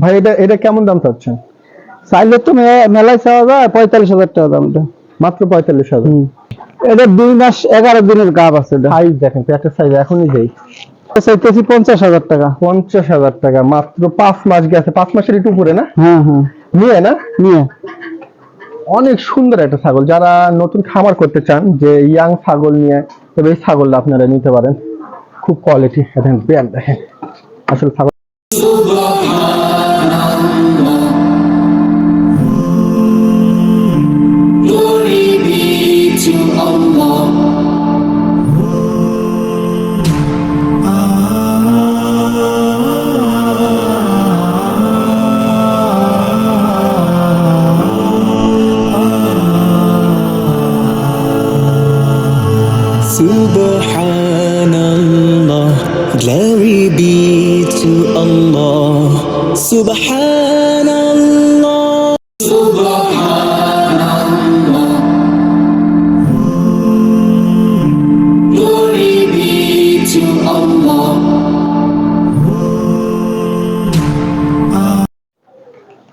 ভাই এটা এটা কেমন দাম চাচ্ছেন? চাইলে তো মেলায় চাওয়া যায় পঁয়তাল্লিশ হাজার টাকা দাম এটা মাত্র পঁয়তাল্লিশ হাজার? এটা দুই মাস এগারো দিনের গাব আছে সাইজ দেখেন প্যাটের সাইজ এখনই যেই চাইতেছি পঞ্চাশ হাজার টাকা। পঞ্চাশ হাজার টাকা মাত্র পাঁচ মাস গেছে। পাঁচ মাসের একটু উপরে না? হ্যাঁ হ্যাঁ। নিয়ে না? নিয়ে। অনেক সুন্দর একটা ছাগল। যারা নতুন খামার করতে চান যে ইয়াং ছাগল নিয়ে তবে এই ছাগলটা আপনারা নিতে পারেন। খুব কোয়ালিটি দেখেন ব্যান্ড দেখেন। আসলে ছাগল be to Allah. Subhanallah.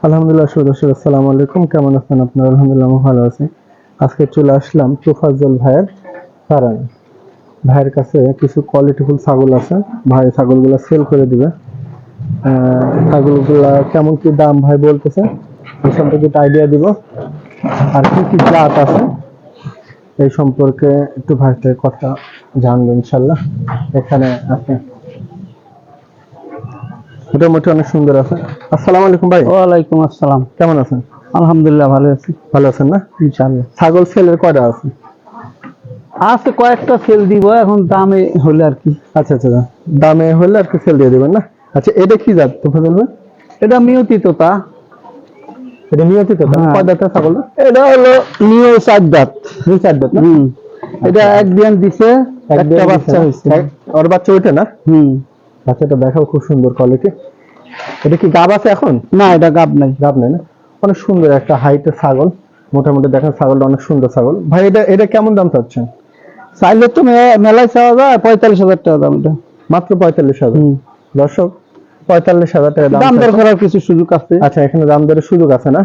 আলহামদুলিল্লাহ সুদর্শক আসসালামু আলাইকুম কেমন আছেন আপনারা আলহামদুলিল্লাহ ভালো আছি আজকে চলে আসলাম তুফাজ্জল ভাইয়ের ফারান ভাইয়ের কাছে কিছু কোয়ালিটিফুল ছাগল আছে। ভাই ছাগলগুলো সেল করে দিবে। ছাগলগুলা কেমন কি দাম ভাই বলতেছে? এই সম্পর্কে একটা আইডিয়া দিব। আর কি কি জাত আছে? এই সম্পর্কে একটু ভাইয়ের থেকে কথা জানব ইনশাল্লাহ এখানে আছে। মোটামুটি অনেক সুন্দর আছে। আসসালামু আলাইকুম ভাই। ওয়ালাইকুম আসসালাম। কেমন আছেন? আলহামদুলিল্লাহ ভালো আছি। ভালো আছেন না? ইনশাআল্লাহ। ছাগল সেলের কয়টা আছে? আছে কয়েকটা সেল দিব এখন দামে হলে আর কি। আচ্ছা আচ্ছা আচ্ছা। দামে হলে আর কি সেল দিয়ে দিবেন না? আচ্ছা এটা কি জাত? তো বলবে এটা মিয়তি তোতা এটা নিয়মিত তো হ্যাঁ। কয় দাঁতের ছাগল? এটা হলো নিউ চার দাঁত দুই চার দাঁত হুম। এটা এক বিয়ান দিছে একটা বাচ্চা না? এক- বাচ্চা ওইটা না? হুম। বাচ্চাটা দেখাও খুব সুন্দর কোয়ালিটি এটা কি গাব আছে এখন? না এটা গাব নাই। গাব নেই না? অনেক সুন্দর একটা হাইটের ছাগল। মোটামুটি দেখেন ছাগলটা অনেক সুন্দর ছাগল। ভাই এটা এটা কেমন দাম চাচ্ছেন? চাইলে তো মেলায় চাওয়া যায় পঁয়তাল্লিশ হাজার টাকা দাম এটা মাত্র পঁয়তাল্লিশ হাজার? দর্শক পঁয়তাল্লিশ হাজার টাকা দাম দর করার কিছু সুযোগ আছে? আচ্ছা এখানে দাম দরের সুযোগ আছে না?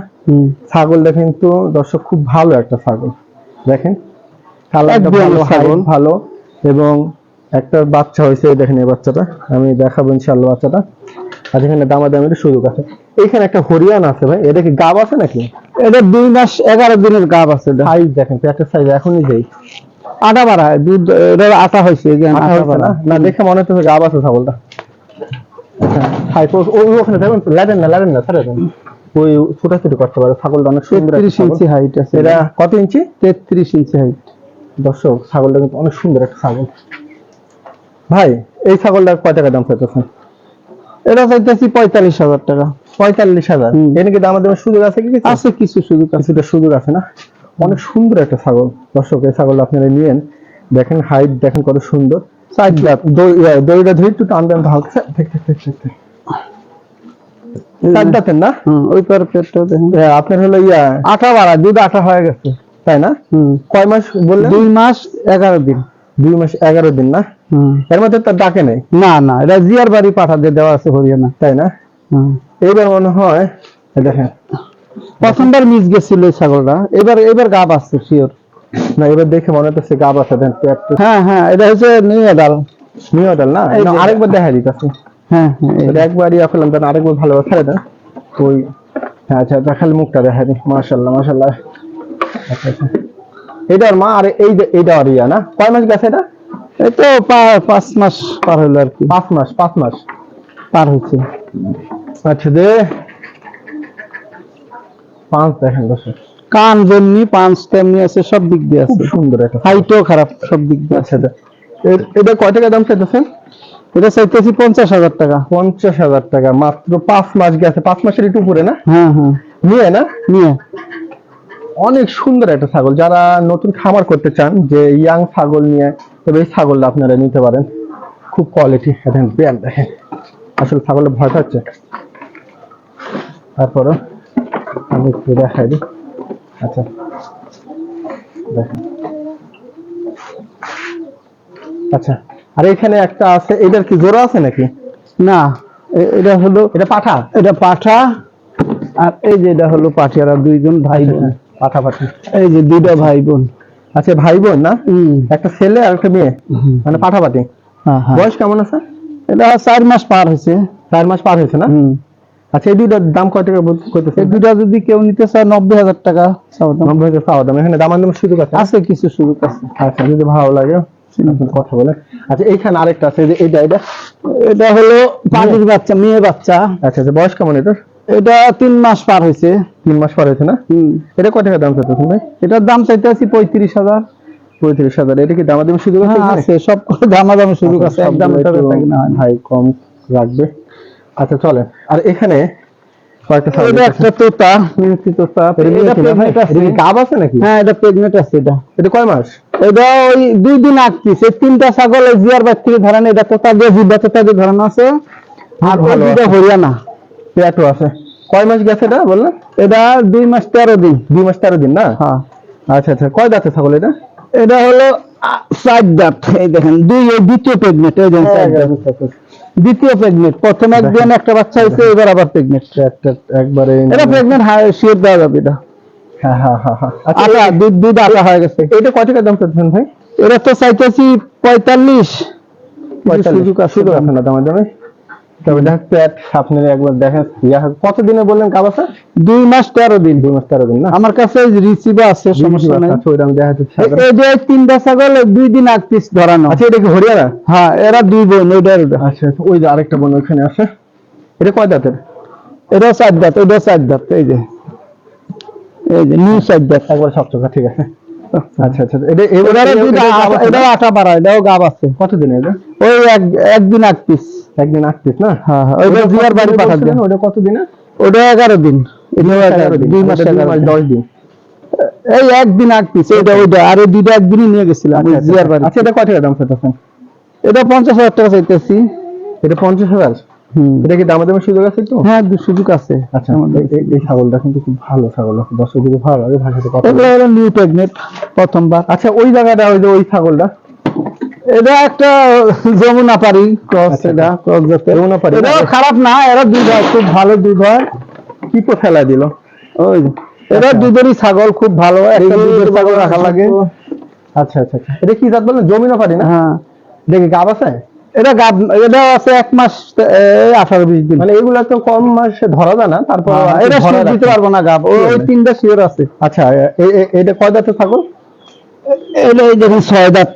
ছাগলটা কিন্তু দর্শক খুব ভালো একটা ছাগল। দেখেন ভালো এবং একটা বাচ্চা হয়েছে দেখেন এই বাচ্চাটা। আমি দেখাবো ইনশাল্লাহ বাচ্চাটা। আর এখানে দামাদামির সুযোগ আছে। এখানে একটা হরিয়ান আছে ভাই এটা কি গাব আছে নাকি? এটা দুই মাস এগারো দিনের গাব আছে সাইজ দেখেন পেটের সাইজ এখনই যেই আটা বাড়া দুধ এটা আটা হয়েছে এই যে আটা বাড়া। না দেখে মনে হচ্ছে গাব আছে ছাগলটা। আচ্ছা। হাই ওই ওখানে দেখুন লাদেন না লাদেন না ছাড়া দেন ওই ছোটাছুটি করতে পারে ছাগলটা অনেক সুন্দর একটা তেত্রিশ ছাগল। ইঞ্চি হাইট আছে। এটা কত ইঞ্চি? তেত্রিশ ইঞ্চি হাইট দর্শক ছাগলটা কিন্তু অনেক সুন্দর একটা ছাগল। ভাই এই ছাগলটা কয় টাকা দাম চাইতেছেন? এটা চাইতেছি পঁয়তাল্লিশ হাজার টাকা। পঁয়তাল্লিশ হাজার। এর কি দাম দেওয়ার সুযোগ আছে কি কিছু? আছে কিছু সুযোগ আছে। কিছুটা সুযোগ আছে না? অনেক সুন্দর একটা ছাগল। দর্শক এই ছাগল আপনারা নিয়েন। দেখেন হাইট দেখেন কত সুন্দর। সাইড দড়িটা ধরে একটু টান টান হালকা ঠিক ঠিক ঠিক ঠিক ঠিক সাইড দাঁতেন না? ওই পার পেটটা আপনার হলো ইয়া। আটা বাড়া দুধ আটা হয়ে গেছে। তাই না? হুম। কয় মাস বললেন? দুই মাস এগারো দিন। দুই মাস এগারো দিন না? এর মধ্যে তার ডাকে নেই? না না এটা জিয়ার বাড়ি পাঠা দিয়ে দেওয়া আছে হরিয়ানা। তাই না? এইবার মনে হয় দেখেন প্রথমবার মিস গেছিল এই ছাগলটা। এবার এবার গাব আসছে শিওর না এবার দেখে মনে হচ্ছে গাব আছে দেন হ্যাঁ হ্যাঁ এটা হচ্ছে নিউ এডাল নিউডাল না? না, আরেকবার দেখা দিতেছে। হ্যাঁ হ্যাঁ এই- একবার দেন আরেকবার ভালোভাবে ছেড়ে দেন। ওই হ্যাঁ আচ্ছা আচ্ছা খালি মুখটা দেখা দিই। মাশাল্লাহ মাশাল্লাহ আচ্ছা আচ্ছা এটার মা আর এই এইটা আর ইয়া না? কয় মাস গেছে এটা? এই তো পাঁচ মাস পার হলো আর কি। পাঁচ মাস পাঁচ মাস। পার হয়েছে। আচ্ছা দে। পাঁচ দেখেন দর্শক। কান যেমনি পাঁচ তেমনি আছে সব দিক দিয়ে আছে। সুন্দর একটা হাইটও খারাপ সব দিক দিয়ে আছে। আচ্ছা। আচ্ছা এটা কয় টাকা দাম চাইতেছেন? এটা চাইতেছি পঞ্চাশ হাজার টাকা। পঞ্চাশ হাজার টাকা মাত্র পাঁচ মাস গেছে। পাঁচ মাসের একটু উপরে না? হ্যাঁ হ্যাঁ। নিয়ে না? নিয়ে। অনেক সুন্দর একটা ছাগল। যারা নতুন খামার করতে চান যে ইয়াং ছাগল নিয়ে তবে এই ছাগলটা আপনারা নিতে পারেন। খুব কোয়ালিটি দেখেন ব্যান্ড দেখেন। আসলে ছাগলটা ভয় পাচ্ছে তারপরে আমি একটু দেখাই দিই। আচ্ছা। দেখেন। আচ্ছা। আর এখানে একটা আছে এটার কি জোড়া আছে নাকি? না এটা হলো এটা পাঠা? এটা পাঠা। আর এই যে এটা হলো পাঠিয়ারা দুইজন ভাই বোন পাঠা পাঠা এই যে দুইটা ভাই বোন আচ্ছা ভাই বোন না একটা ছেলে আর একটা মেয়ে মানে পাঠাপাটি হ্যাঁ, হ্যাঁ। বয়স কেমন আছে? এটা চার মাস পার হয়েছে। চার মাস পার হয়েছে না। আচ্ছা এই দুইটার দাম কয় টাকা বল- করতেছে এই দুইটা যদি কেউ নিতে চায় নব্বই হাজার টাকা। নব্বই হাজার চাওয়া দাম। এখানে দাম দাম সুযোগ আছে? আছে কিছু সুযোগ আছে। আচ্ছা যদি ভালো লাগে কথা বলেন। আচ্ছা এইখানে আরেকটা আছে যে এইটা এটা এটা হলো পানির বাচ্চা মেয়ে বাচ্চা। আচ্ছা আচ্ছা বয়স কেমন এটা এটা তিন মাস পার হয়েছে। তিন মাস পার হয়েছে না? হুম। এটা কয় টাকা দাম চাইতেছেন ভাই? এটার দাম চাইতে আছি পঁয়ত্রিশ হাজার। পঁয়ত্রিশ হাজার। এটা কি দামাদামি সুযোগ আছে হ্যাঁ, আছে সব দামা দামি সুযোগ আছে আচ্ছা, একদম হয় না। ভাই কম রাখবে। আচ্ছা চলে আর এখানে ছাগল এটা একটা তোতা। তোতা এটা নিয়ে এটা কি না ভাই? pregnant আছে। এটা কি গাব আছে নাকি? হ্যাঁ এটা প্রেগনেন্ট আছে এটা। এটা কয় মাস? এটা ওই দুই দিন আগতিস এই তিনটা ছাগল জিয়ার বাড়ি থেকে ধরানো এটা তোতা দিয়ে জিব্বা তোতা দিয়ে ধরানো আছে। আর দুইটা হরিয়ানা। পেটও আছে। কয় মাস গেছে এটা এটা দুই মাস তেরো দিন। দুই মাস তেরো দিন না? হ্যাঁ। আচ্ছা আচ্ছা। কয় দাঁতে ছাগল এটা? এটা হলো আ, চার দাঁত। এই দেখেন দুই দ্বিতীয় প্রেগনেন্ট এই দেখেন চার দাঁত। দ্বিতীয় প্রেগনেন্ট প্রথম একদিন একটা বাচ্চা হয়েছে এবার আবার প্রেগনেন্ট একটা একবারে এটা প্রেগনেন্ট হ্যাঁ শিওর দেওয়া যাবে এটা। হ্যাঁ হ্যাঁ হ্যাঁ হ্যাঁ। আচ্ছা দুধ দুধ আটা হয়ে গেছে। এটা কয় টাকা দাম চাচ্ছেন ভাই? এটা তো চাইতেছি পঁয়তাল্লিশ। পঁয়তাল্লিশ। সুযোগ আছে না দামের দামে তবে দেখ পেট আপনার একবার দেখেন কত দিনে বললেন কাবাসা দুই মাস তেরো দিন। দুই মাস তেরো দিন না? আমার কাছে আছে সমস্যা নাই। আচ্ছা ওইটা আমি দেখাচ্ছি এই- যে তিনটা ছাগল দুই দিন আগ পিস ধরানো। আচ্ছা এটা কি হরিয়ানা? হ্যাঁ এরা দুই বোন ওইটা ওইটা। আচ্ছা আচ্ছা, ওই যে আরেকটা বোন আছে। এটা কয় দাঁতের এটা চার দাঁত ওইটা চার দাঁত এই যে। এই যে নিউ চার দাঁত একবার সবচকা ঠিক আছে। আচ্ছা আচ্ছা এটা এবারে দুইটা আটা- পাড়া এটাও গাব আছে। কত দিন এটা? ওই এক একদিন আগ পিস একদিন আসতিস না? হ্যাঁ হ্যাঁ ওইটা জিয়ার বাড়ি পাঠাতে। বলছিলেন, ওটা কত দিনে? ওটা এগারো দিন। এটাও এগারো দিন দুই মাস ওটা দুই এগারো মাস দিন। দশ দিন এই একদিন আগ পিস ওইটা। ওইটা আর দুইটা একদিনই নিয়ে গেছিলাম ওই আচ্ছা, জিয়ার বাড়ি। আচ্ছা এটা কয় টাকা দাম চাইতেছেন এটা পঞ্চাশ হাজার টাকা চাইতেছি। এটা পঞ্চাশ হাজার? হুম। এটা কি দামে দামে সুযোগ আছে একটু হ্যাঁ দু- সুযোগ আছে। আচ্ছা এই- এই- ছাগলটা কিন্তু খুব ভালো ছাগল আছে দর্শক যদি ভালো লাগে ভাষাতে কথা এগুলো হলো নিউ প্রেগনেন্ট প্রথমবার। আচ্ছা ওই জায়গাটা ওই যে ওই ছাগলটা? এটা একটা যমুনা পারি ক্রস আচ্ছা, এটা ক্রস এটাও খারাপ না এরা দুধ হয় খুব ভালো দুধ হয় কি ফেলা দিল? ওই। এটা আচ্ছা। দুধেরই ছাগল খুব ভালো। একটা দুধের ছাগল রাখা লাগে। আচ্ছা আচ্ছা আচ্ছা। এটা কি জাত পারি না? হ্যাঁ। দেখি গাব আছে? এটা গাব এটা আছে এক মাস আঠারো বিশ দিন। মানে এগুলো তো কম মাসে ধরা যায় না তারপর হ্যাঁ, এটা শিওর দিতে পারব না গাব ওই? তিনটা শিওর আছে। আচ্ছা এটা কয় দাঁতের ছাগল? এটা এই দেখুন ছয় দাঁত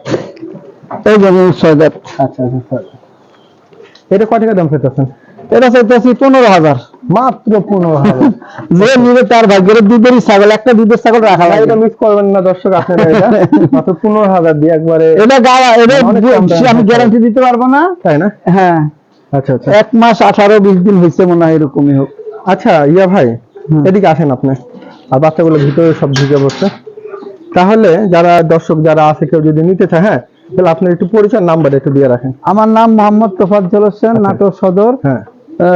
এই ছয় দাঁত আচ্ছা আচ্ছা আচ্ছা। এটা কয় টাকা দাম পেতেছেন এটা চাইতেছি পনেরো হাজার। মাত্র পনেরো হাজার। যে নিবে তার ভাগ্যের দুধেরই ছাগল একটা দুধের ছাগল রাখা লাগে এটা মিস করবেন না দর্শক আপনারা এটা মাত্র পনেরো হাজার দিয়ে একবারে এটা গাওয়া এটা আমি গ্যারান্টি দিতে পারব না। তাই না? হ্যাঁ। আচ্ছা আচ্ছা। এক মাস আঠারো বিশ দিন হয়েছে মনে হয় এরকমই হোক। আচ্ছা ইয়া ভাই এদিকে আসেন আপনি। আর বাচ্চাগুলো ভিতরে সব ঢুকে পড়ছে। তাহলে যারা দর্শক যারা আছে কেউ যদি নিতে চায় হ্যাঁ তাহলে আপনার একটু পরিচয় নাম্বার একটু দিয়ে রাখেন। আমার নাম মোহাম্মদ তোফাজ্জল হোসেন নাটোর সদর। হ্যাঁ।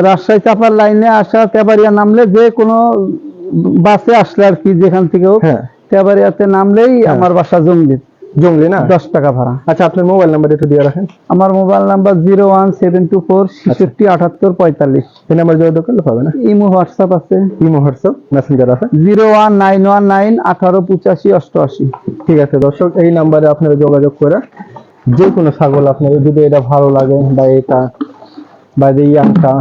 রাজশাহী চাপার লাইনে আসা তেবারিয়া নামলে যে কোনো বাসে আসলে আর কি যেখান থেকে হোক হ্যাঁ। তেবাড়িয়াতে নামলেই হ্যাঁ। আমার বাসা জঙ্গলি জঙ্গলি না? দশ টাকা ভাড়া। আচ্ছা আপনার মোবাইল নাম্বার একটু দিয়ে রাখেন। আমার mobile number zero one seven two four ছেষট্টি আটাত্তর পঁয়তাল্লিশ। এই নাম্বার যোগাযোগ করলে পাবে না? ইমো হোয়াটসঅ্যাপ আছে। ইমো হোয়াটসঅ্যাপ মেসেঞ্জার আছে? Zero one nine one nine আঠারো পঁচাশি অষ্টআশি। ঠিক আছে দর্শক এই নাম্বারে আপনারা যোগাযোগ করে যে কোনো ছাগল আপনার যদি এটা ভালো লাগে বা এটা বা এই ইয়াংটা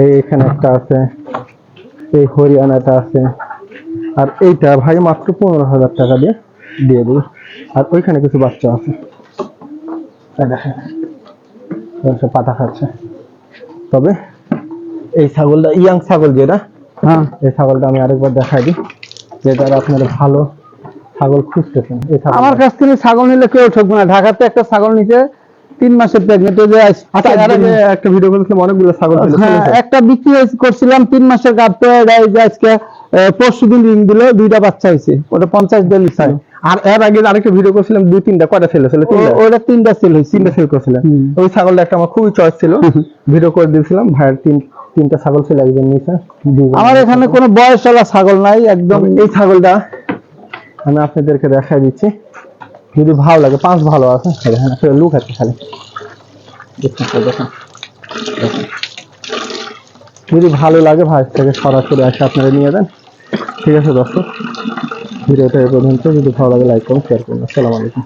এই এখানে একটা আছে এই হরিয়ানাটা আছে আর এইটা ভাই মাত্র পনেরো হাজার টাকা দিয়ে দিয়ে দিই আর ওইখানে কিছু বাচ্চা আছে। দেখেন পাতা খাচ্ছে। তবে এই ছাগলটা ইয়াং ছাগল যেটা হ্যাঁ। এই ছাগলটা আমি আরেকবার দেখাই দিই যেটা আপনারা ভালো ছাগল খুঁজতেছেন এই। আমার কাছ থেকে ছাগল নিলে কেউ ঠকবে না। ঢাকাতে একটা ছাগল নিতে তিন মাসের প্রেগনেন্ট যে আইস- আচ্ছা এর একটা ভিডিও করেছিলাম অনেকগুলো ছাগল হ্যাঁ? একটা বিক্রি করছিলাম তিন মাসের গাবতে আজকে পরশু দিন রিং দিল দুইটা বাচ্চা হয়েছে। ওটা পঞ্চাশ দিন ছিল। আর এর আগে আরেকটা ভিডিও করেছিলাম দুই তিনটা কয়টা ছেলে? ছিল ওটা তিনটা হয়েছে তিনটা সেল করেছিলেন ওই ছাগলটা একটা আমার খুবই চয়েস ছিল। ভিডিও করে দিয়েছিলাম ভাইয়ের তিন তিনটা ছাগল ছিল একজন নিচে আমার এখানে কোনো বয়সওয়ালা ছাগল নাই একদম এই ছাগলটা। আমি আপনাদেরকে দেখাই দিচ্ছি। যদি ভালো লাগে পাঁচ ভালো আছে আসলে লুক আছে খালি। দেখুন। যদি ভালো লাগে ভাই থেকে সরাসরি আসে আপনারা নিয়ে দেন ঠিক আছে দর্শক। ভিডিওটা এই পর্যন্ত। যদি ভালো লাগে লাইক করুন শেয়ার করুন। আসসালামু আলাইকুম।